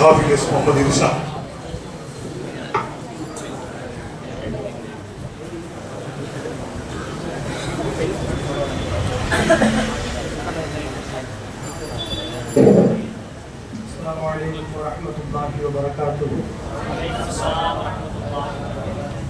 الحافظ মোহাম্মদ ইনসান السلام عليكم ورحمة الله وبركاته. السلام ورحمة الله وبركاته.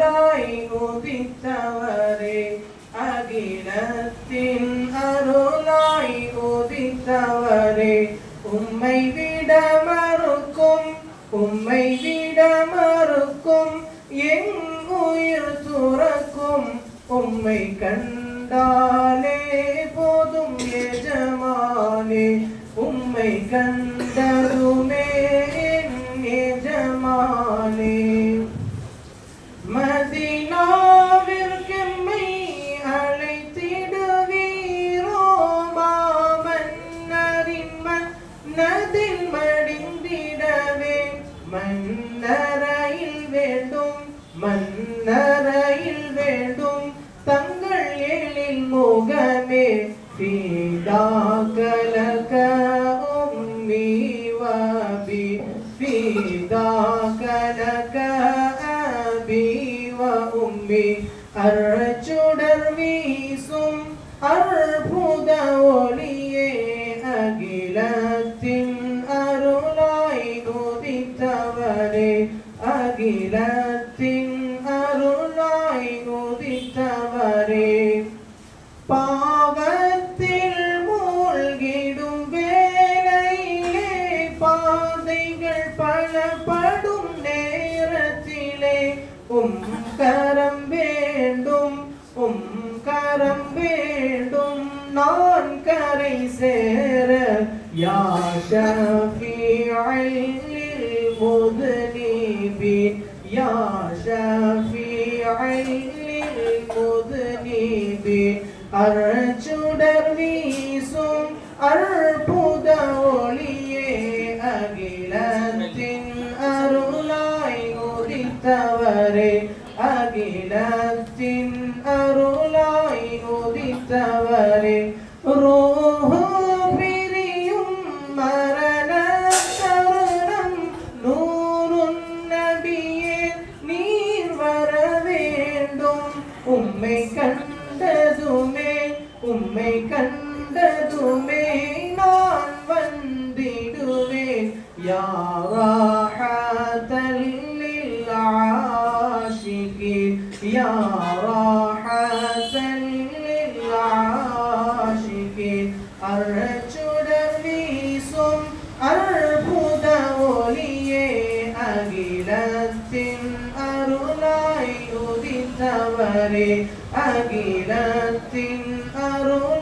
அருளாய் உதித்தவரே அகிலத்தின் அருளாய் உதித்தவரே. உம்மை விட மறுக்கும் உம்மை விட மறுக்கும் என் உயிர் துறக்கும். உம்மை கண்டாலே போதும் எஜமானே உம்மை கண்டதுமே മനതിൽ മടിന്തിടവേ മന്നറയിൽ വേണ്ടും മന്നറയിൽ വേണ്ടും തങ്ങൾ എളിൽ മുഖമേ ഫീതാകലക ഉമ്മീവി ഫീതാകലക അബീവ ഉമ്മി. അർച്ചുടർ വീസും അർഭുത ഒളി உதித்தவரே அகிலத்தின் அருளாய் உதித்தவரே. பாவத்தில் மூழ்கிடும் வேலையிலே பாதைகள் பலப்படும் நேரத்திலே உம் கரம் வேண்டும் உம் கரம் வேண்டும். நான் கரை சேர யா شفيعي للمذنبين أرجدر வீசும் அற்புத ஒளியே அகிலத்தின் அருளாய் உதித்தவரே அகிலத்தின் அருளாய் உதித்தவரே ரோ உம்மை கண்டதுமே உம்மை கண்டதுமே நான் வந்திடுவேன். யாராஹத்தல் லில் ஆஷிகீன் யா ராஹத்தல் வீசும் அற்புத ஒளியே அகிலத்தின் உதித்தவரே அகிலத்தின் அருளாய்